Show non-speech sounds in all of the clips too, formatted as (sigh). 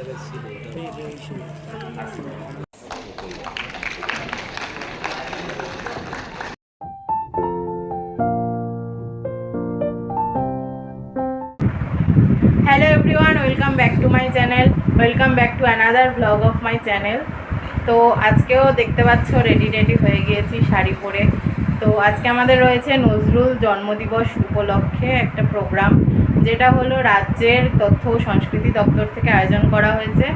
Hello everyone welcome back to my channel welcome back to another blog of my channel তো আজকেও দেখতে পাচ্ছ ready ready হয়ে গিয়েছি শাড়ি পরে। তো আজকে আমাদের রয়েছে নজরুল জন্মদিবস উপলক্ষে একটা প্রোগ্রাম যেটা হলো রাজ্যের তথ্য ও সংস্কৃতি দপ্তর থেকে আয়োজন করা হয়েছে।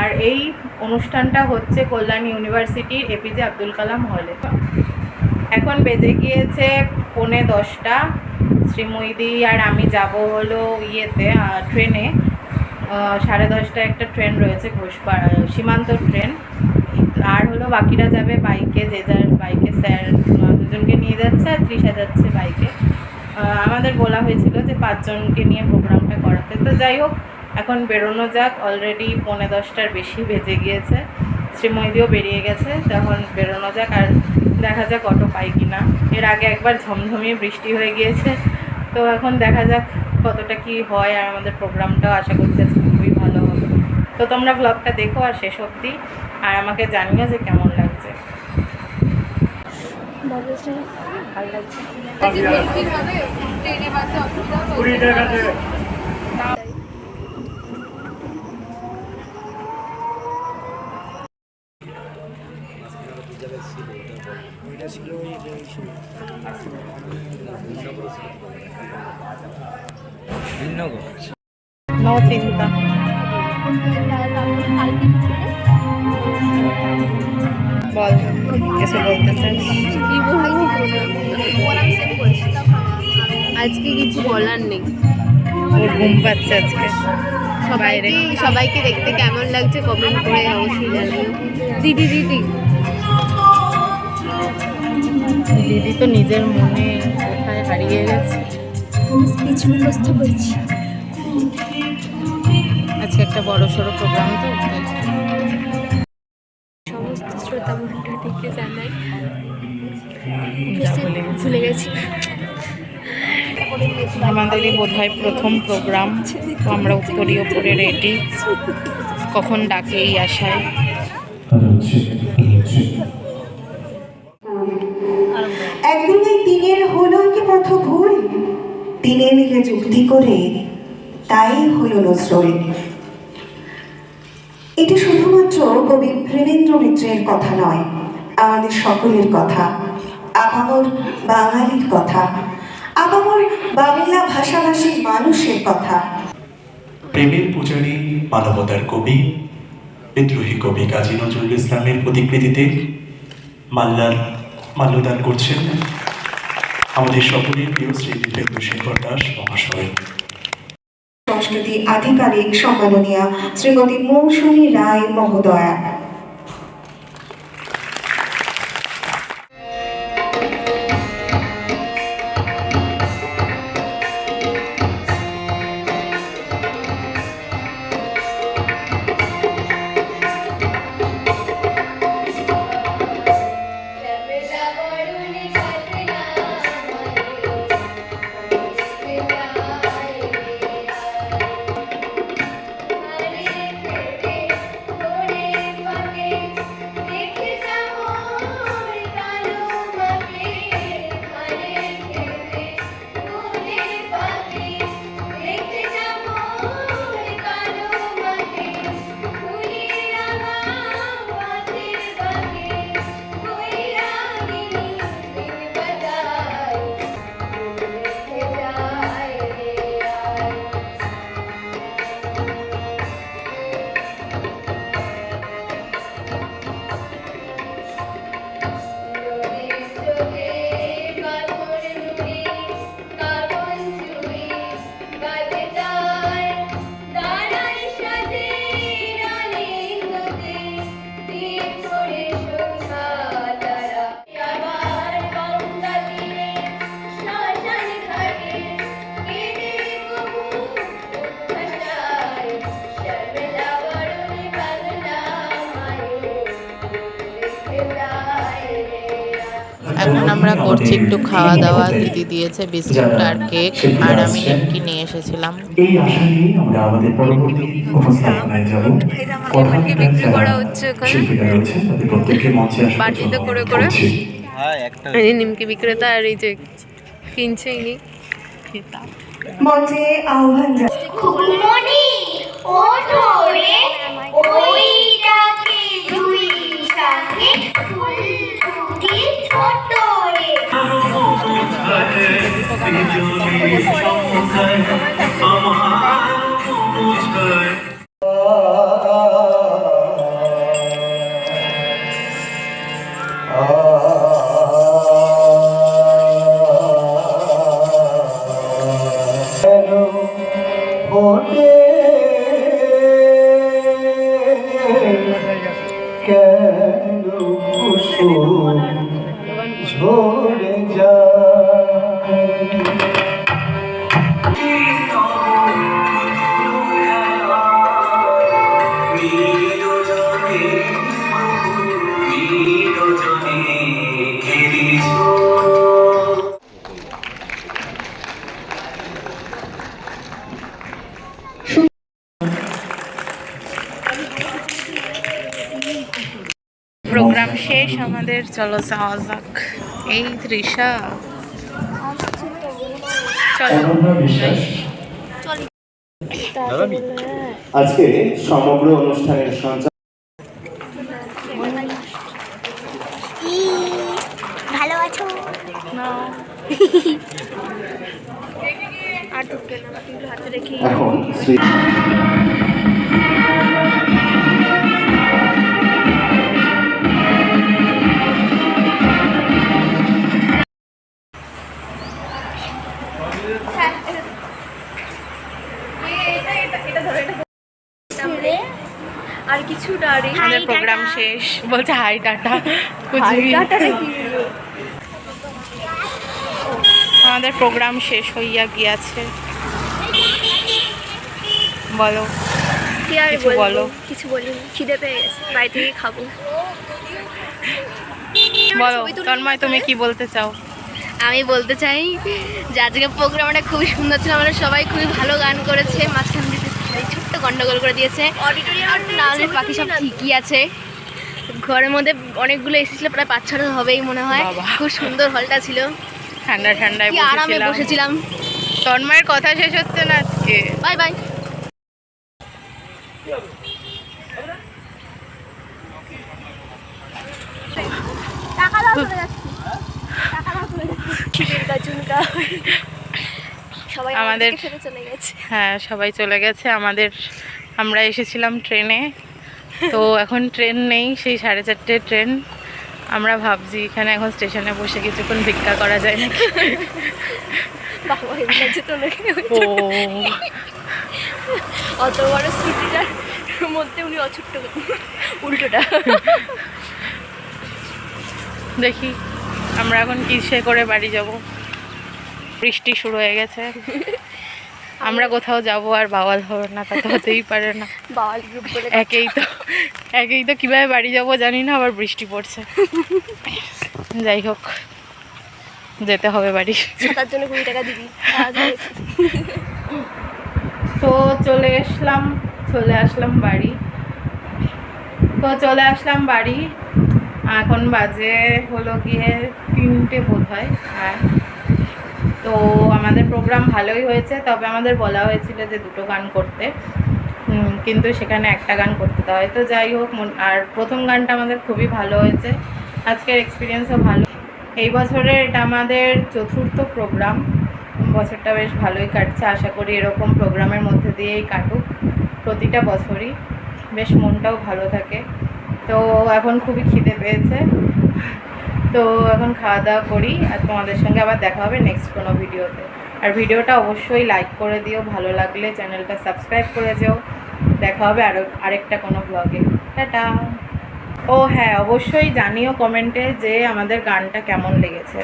আর এই অনুষ্ঠানটা হচ্ছে কল্যাণ ইউনিভার্সিটির এপিজে আব্দুল কালাম হলে। এখন বেজে গিয়েছে পৌনে দশটা। শ্রীময়দি আর আমি যাব হলো ইয়েতে ট্রেনে। সাড়ে দশটা একটা ট্রেন রয়েছে ঘোষপাড়া, সীমান্ত ট্রেন। আর হলো বাকিরা যাবে বাইকে, যে যার বাইকে, স্যার দুজনকে নিয়ে যাচ্ছে আর তৃষা যাচ্ছে বাইকে। আমাদের বলা হয়েছিল যে পাঁচজনকে নিয়ে প্রোগ্রামটা করাতে। তো যাই হোক, এখন বেরোনো যাক। অলরেডি পৌনে দশটার বেশি বেজে গিয়েছে। শ্রীময়দিও বেরিয়ে গেছে। তখন বেরোনো যাক আর দেখা যাক অটো পাই কি না। এর আগে একবার ঝমঝমিয়ে বৃষ্টি হয়ে গিয়েছে। তো এখন দেখা যাক কতটা কি হয় আর আমাদের প্রোগ্রামটাও আশা করছি খুবই ভালো হবে। তো তোমরা ব্লগটা দেখো আর শেষ অবধি। আর আমাকে জানিও যে কেমন লাগছে ভালো লাগছে নো চিন্তা বল কিছু কি বলব? আজকে কিছু বলার নেই। ওর ঘুম পাচ্ছে আজকে। সবাইকে সবাইকে দেখতে কেমন লাগছে কমেন্ট করে অবশ্যই জানিও। দিদি দিদি। দিদি তো নিজের মনে কোথায় হারিয়ে গেছে। স্পিচ মুখস্থ করছি আজকে একটা বড় সড়ো প্রোগ্রাম তো ভুলে গেছি। আমাদেরই বোধ হয় প্রথম প্রোগ্রাম তো আমরা উত্তরীয় ওপরে রেডি কখন ডাকে এই আশায়? একদিন এই দিনের হলো কি পথ ভুল? দিনে মিলে যুক্তি করে তাই হলো নজরুল। এটি শুধুমাত্র কবি প্রেমেন্দ্র মিত্রের কথা নয় আমাদের সকলের কথা। আপামর বাঙালির কথা। আপামর বাংলা ভাষাভাষীর মানুষের কথা। প্রেমের পূজারী মানবতার কবি বিদ্রোহী কবি কাজী নজরুল ইসলামের প্রতিকৃতিতে মাল্লার মাল্যদান করছেন আমাদের সকলের প্রিয় শ্রী বিবেক শেখর দাস মহাশয়। সংস্কৃতি আধিকারিক সম্মাননীয়া শ্রীমতী মৌসুমী রায় মহোদয়া। Thank you. এখন আমরা করছি একটু খাওয়া দাওয়া দিদি দিয়েছে বিস্কুট আর কেক আর আমি। নিমকি নিয়ে এসেছিলাম। এই আশা নিয়ে আমরা আমাদের পরবর্তী উপস্থাপনায় যাব। কথা বিক্রি করা হচ্ছে ওখানে। শিল্পীরা রয়েছেন তাদের প্রত্যেককে মঞ্চে করে করে। এই নিমকি বিক্রেতা আর এই যে কিনছে ইনি। মঞ্চে আহ্বান খুলমনি ওঠো রে। ওইটাকে দুই সাথে। ফুল ফুটি ছোট রে প্রোগ্রাম আমাদের চলো যাওয়া যাক। এই তৃষা। আজকে সমগ্র অনুষ্ঠানের সঞ্চালক ভালো আছো? (laughs) এখন আর কিছু না রে। আমাদের প্রোগ্রাম শেষ। বলছে হাই টাটা আমাদের প্রোগ্রাম শেষ হইয়া গিয়াছে। বলো। কি আর বলো। কিছু বলিনি। খিদে পেয়ে গেছে। বাড়ি থেকে খাব। বলো তন্ময় তুমি কি বলতে চাও? আমি বলতে চাই যে আজকে প্রোগ্রামটা খুবই সুন্দর ছিল। আমরা সবাই খুবই ভালো গান করেছে। মাঝখান গন্ডগোল করে দিয়েছে। আর নাহলে বাকি সব ঠিকই আছে। ঘরের মধ্যে অনেকগুলো এসেছিল প্রায় পাঁচ ছটা হবেই মনে হয়। খুব সুন্দর হলটা ছিল। ঠান্ডা ঠান্ডায় আরামে বসেছিলাম। তন্ময়ের কথা শেষ হচ্ছে না আজকে। Bye bye. টাকা দাও চলে যাচ্ছি। টাকা দাও চলে যাচ্ছি। (laughs) আমাদের- হ্যাঁ সবাই চলে গেছে। আমাদের আমরা এসেছিলাম ট্রেনে। তো এখন ট্রেন নেই সেই সাড়ে চারটে ট্রেন। আমরা ভাবছি এখানে এখন স্টেশনে বসে কিছুক্ষণ ভিক্ষা করা যায় নাকি? অত বড় স্মৃতিটার মধ্যে উনি অছুট্ট। উল্টোটা। দেখি আমরা এখন কিসে করে বাড়ি যাব? বৃষ্টি শুরু হয়ে গেছে। আমরা কোথাও যাব আর বাওয়াল হবে না তা তো হতেই পারে না। বাওয়াল গ্রুপ বলে একেই তো একেই তো কীভাবে বাড়ি যাব জানি না আবার বৃষ্টি পড়ছে। যাই হোক যেতে হবে বাড়ি। ছাতার জন্য কুড়ি টাকা দিবি। তো চলে আসলাম চলে আসলাম বাড়ি। তো চলে আসলাম বাড়ি। এখন বাজে হলো গিয়ে তিনটে বোধ হয় হ্যাঁ তো আমাদের প্রোগ্রাম ভালোই হয়েছে, তবে আমাদের বলা হয়েছিল যে দুটো গান করতে। কিন্তু সেখানে একটা গান করতে দেওয়া হয়। তো যাই হোক আর প্রথম গানটা আমাদের খুবই ভালো হয়েছে। আজকের এক্সপিরিয়েন্সও ভালো। এই বছরের এটা আমাদের চতুর্থ প্রোগ্রাম বছরটা বেশ ভালোই কাটছে। আশা করি এরকম প্রোগ্রামের মধ্যে দিয়েই কাটুক প্রতিটা বছরই। বেশ মনটাও ভালো থাকে। তো এখন খুবই খিদে পেয়েছে। তো এখন খাওয়া দাওয়া করি আর তোমাদের সঙ্গে আবার দেখা হবে নেক্সট কোনো ভিডিওতে। আর ভিডিওটা অবশ্যই লাইক করে দিও, ভালো লাগলে চ্যানেলটা সাবস্ক্রাইব করে যেও। দেখা হবে আরও আরেকটা কোনো ব্লগে টাটা। ও হ্যাঁ অবশ্যই জানিও কমেন্টে যে আমাদের গানটা কেমন লেগেছে।